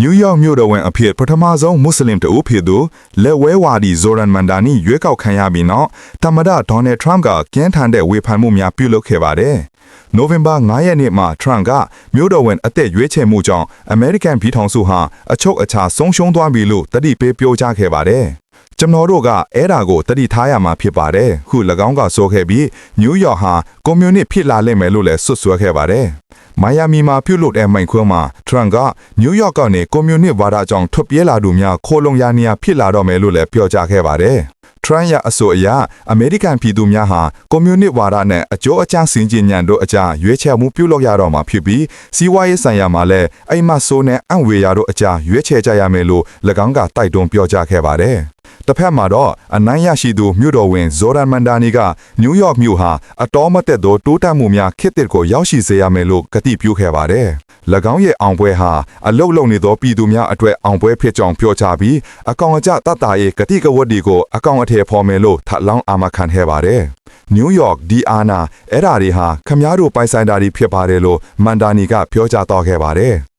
နယူးယောက်မြို့တော်ဝင်အဖြစ်ပထမဆုံးမွတ်စလင်တဦးဖြစ်သူလက်ဝဲဝါဒီဇိုရန်မန်ဒါနီရွေးကောက်ခံရပြီးနောက်သမ္မတဒေါ်နယ်ထရမ့်ကကင်းထန်တဲ့ဝေဖန်မှုများပြုလုပ်ခဲ့ပါတယ်။နိုဝင်ဘာ9ရက်နေ့မှာထရမ့်ကမြို့တော်ဝင်အသက်ရွေးချယ်မှုကြောင့်အမေရိကန်ပြည်ထောင်စုဟာအချုပ်အခြာဆုံးရှုံးသွားပြီလို့တတိပေးပြောကြားခဲ့ပါတယ်။ ကျွန်တော်တို့ကအဲ့ဒါကိုတတိထားရမှာဖြစ်ပါတယ်။ခု၎င်းကဆိုခဲ့ပြီးနယူးယောက်ဟာကွန်မြူနစ်ဖြစ်လာလိမ့်မယ်လို့လည်းဆွဆွဲခဲ့ပါတယ်။မိုင်ယာမီမှာပြုလုပ်တဲ့မိုင်ခွန်းမှာထရန့်ကနယူးယောက်ကနေကွန်မြူနစ်ဝါဒကြောင့်ထွက်ပြေးလာသူများခိုးလုံရနေရဖြစ်လာတော့မယ်လို့လည်းပြောကြားခဲ့ပါတယ်။ ထရန့်ရဲ့အဆိုအရအမေရိကန်ပြည်သူများဟာကွန်မြူနစ်ဝါဒနဲ့အကျိုးအကျဆင်ကျင်ညံတို့အကြားရွေးချယ်မှုပြုလုပ်ရတော့မှာဖြစ်ပြီးစီးပွားရေးဆိုင်ရာမှာလည်းအိမ်မဆိုးနဲ့အံ့ဝေရာတို့အကြားရွေးချယ်ကြရမယ်လို့၎င်းကတိုက်တွန်းပြောကြားခဲ့ပါတယ်။တစ်ဖက်မှာတော့အနိုင်ရရှိသူမြို့တော်ဝင်ဇိုရန်မန်ဒါနီကနယူးယောက်မြို့ဟာအတော်မတက်သောတိုးတက်မှုများခေတ်သစ်ကိုရောက်ရှိစေရမယ်လို့ကတိပြုခဲ့ပါတယ်။၎ င်းရဲ့အောင်ပွဲဟာအလုတ်လုံနေသောပြည်သူများအတွက်အောင်ပွဲဖြစ်ကြောင်းပြောကြားပြီးအကောင်အကျတတ်တာရဲ့ကတိကဝတ်တွေကိုအကောင်အထည်ဖော်မယ်လို့ထပ်လောင်းအာမခံခဲ့ပါတယ်။နယူးယောက်ဒီအာနာအဲ့ဓာတွေဟာခမားတို့ပိုင်ဆိုင်တာတွေဖြစ်ပါတယ်လို့မန်ဒါနီကပြောကြားတော့ခဲ့ပါတယ်။